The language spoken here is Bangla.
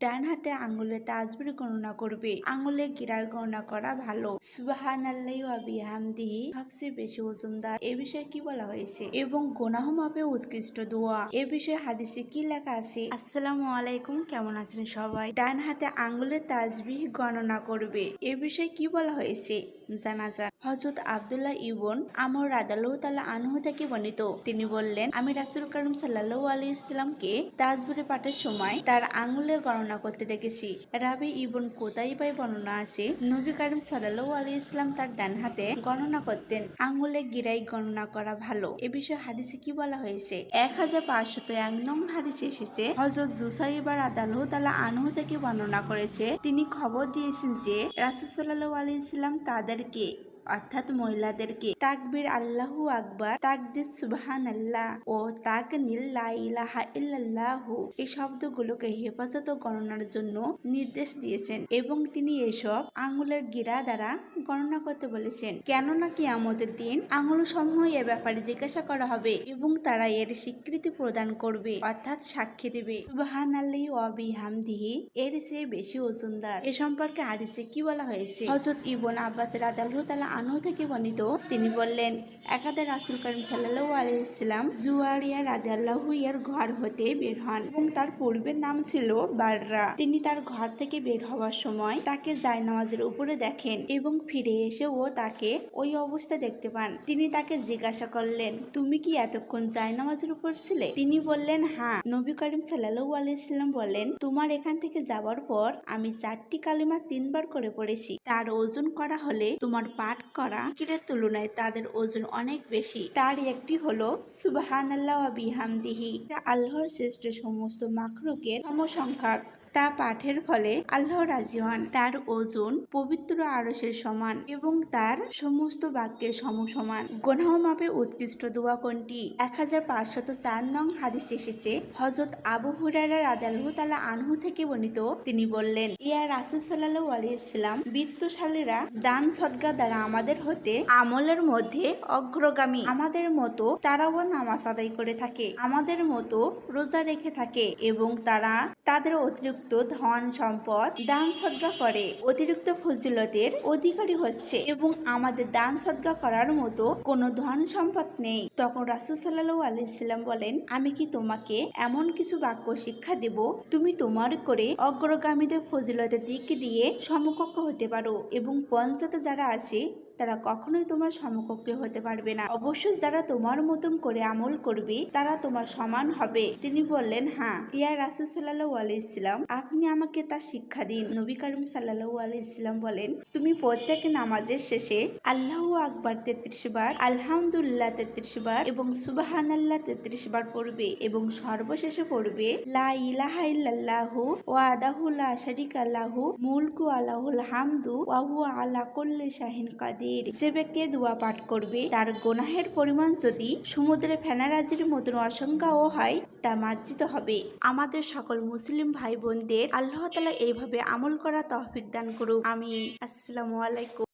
ডান হাতে আঙ্গুলে তাজবির গণনা করবে। আঙ্গুলে গিরার গণনা করা ভালো। সবচেয়ে বেশি ওজনদার। এ বিষয়ে কি বলা হয়েছে? এবং গোনাহ মাপে উৎকৃষ্ট দোয়া। এ বিষয়ে হাদিসে কি লেখা আছে? আসসালামু আলাইকুম। কেমন আছেন সবাই? ডান হাতে আঙ্গুলের তাজবিহ গণনা করবে। এ বিষয়ে কি বলা হয়েছে? জানা যাক হজরত আবদুল্লাহ ইবন আমর রাদালু তালা আনহু থেকে বর্ণিত। তিনি বললেন, আমি রাসুল করিম সাল্লাহু আলী ইসলামকে তাজবুরে পাঠের সময় তার আঙুলের গণনা করতে দেখেছি। রাবি ইবন কোতাই পাই বর্ণনা আছে, নবী করিম সাল্লাহু আলী ইসলাম তার ডান হাতে গণনা করতেন। আঙুলে গিরাই গণনা করা ভালো। এ বিষয়ে হাদিসে কি বলা হয়েছে? এক হাজার পাঁচশত এক নং হাদিসে এসেছে হজরত জুসাইবার আদালহ তালা আনহু থেকে বর্ণনা করেছে। তিনি খবর দিয়েছেন যে, রাসুল সাল্লাহু আলী ইসলাম అందరికీ অর্থাৎ মহিলাদেরকে। তাকবির আল্লাহু আকবার, তাকদির সুবহান আল্লাহ ও তাক ইলাহা ইল্লাল্লাহু এই শব্দগুলোকে হেফাজত গণনার জন্য নির্দেশ দিয়েছেন এবং তিনি এসব আঙ্গুলের গিরা দ্বারা গণনা করতে বলেছেন। কেননা কি আমাদের দিন আঙুল সমূহ এ ব্যাপারে জিজ্ঞাসা করা হবে এবং তারা এর স্বীকৃতি প্রদান করবে, অর্থাৎ সাক্ষী দেবে। সুবহান আল্লাহ ওয়াবি হামদিহি এর চেয়ে বেশি ওজনদার। এ সম্পর্কে আদিসে কি বলা হয়েছে? হজরত ইবন আব্বাস রাদালহু তালা আনহু থেকে বর্ণিত, তিনি বললেন একাদে রাসুল করিম সাল্লাল্লাহু আলাইহি ইসলাম জুয়ারিয়া রাদিয়াল্লাহু এর ঘর হতে বের হন এবং তার পূর্বের নাম ছিল বাররা। তিনি তার ঘর থেকে বের হওয়ার সময় তাকে জায়নামাজের উপরে দেখেন এবং ফিরে এসে ও তাকে ওই অবস্থা দেখতে পান। তিনি তাকে জিজ্ঞাসা করলেন, তুমি কি এতক্ষণ জায়নামাজের উপর ছিলে? তিনি বললেন হ্যাঁ। নবী করিম সাল্লাল্লাহু আলাইহি ইসলাম বলেন তোমার এখান থেকে যাওয়ার পর আমি চারটি কালিমা তিনবার করে পড়েছি। তার ওজন করা হলে তোমার পাঠ করা জিকিরের তুলনায় তাদের ওজন অনেক বেশি। তার একটি হলো সুবাহান আল্লাহ বিহামদিহি। আল্লাহর শ্রেষ্ঠ সমস্ত মাকরুকের সমসংখ্যক। তা পাঠের ফলে আল্লাহ রাজি হন। তার ওজন পবিত্র আরসের সমান এবং তার সমস্ত বাক্যের সমসমান। গোনাহ মাপে উৎকৃষ্ট দোয়া কোনটি? এক হাজার পাঁচশত চার নং হাদিস এসেছে হজরত আবু হুরারা রাদালহু তালা আনহু থেকে বর্ণিত। তিনি বললেন, ইয়া রাসুল সাল্লাহ আলী ইসলাম বৃত্তশালীরা দান সদ্গা দ্বারা আমাদের হতে আমলের মধ্যে অগ্রগামী। আমাদের মতো তারাও নামাজ আদায় করে থাকে। আমাদের মতো রোজা রেখে থাকে এবং তারা তাদের অতিরিক্ত ধন সম্পদ দান সদ্গা করে। অতিরিক্ত ফজিলতের অধিকারী হচ্ছে এবং আমাদের দান সদ্গা করার মতো কোনো ধন সম্পদ নেই। তখন রাসুল সাল্লাহ আলাইসাল্লাম বলেন, আমি কি তোমাকে এমন কিছু বাক্য শিক্ষা দেব? তুমি তোমার করে অগ্রগামীদের ফজিলতের দিক দিয়ে সমকক্ষ হতে পারো এবং পঞ্চায়েতে যারা আছে, তারা কখনোই তোমার সমকক্ষ হতে পারবে না। অবশ্যই যারা তোমার মতন করে আমল করবে, তারা তোমার সমান হবে। তিনি বললেন হ্যাঁ। ইয়া রাসুল সাল্লাহ আলাইসাল্লাম আপনি আমাকে তা শিক্ষা দিন। নবী করিম সাল্লাহু আলাইসাল্লাম বলেন, তুমি প্রত্যেক নামাজের শেষে আল্লাহ আকবার তেত্রিশ বার, আলহামদুলিল্লাহ তেত্রিশ বার এবং সুবাহান আল্লাহ তেত্রিশ বার পড়বে এবং সর্বশেষে পড়বে, লা ইলাহা ইল্লাল্লাহু ওয়া আদাহু লা শারিকা লাহু, মুলকু আলাহুল হামদু ওয়া হুয়া আলা কুল্লি শাহিন কাদির। যে ব্যক্তি দোয়া পাঠ করবে, তার গোনাহের পরিমাণ যদি সমুদ্রে ফেনারাজির মতন অসংখ্যাও হয়, তা মার্জিত হবে। আমাদের সকল মুসলিম ভাই বোনদের আল্লাহ তালা এইভাবে আমল করা তহফিক দান করুক। আমি আসসালামু আলাইকুম।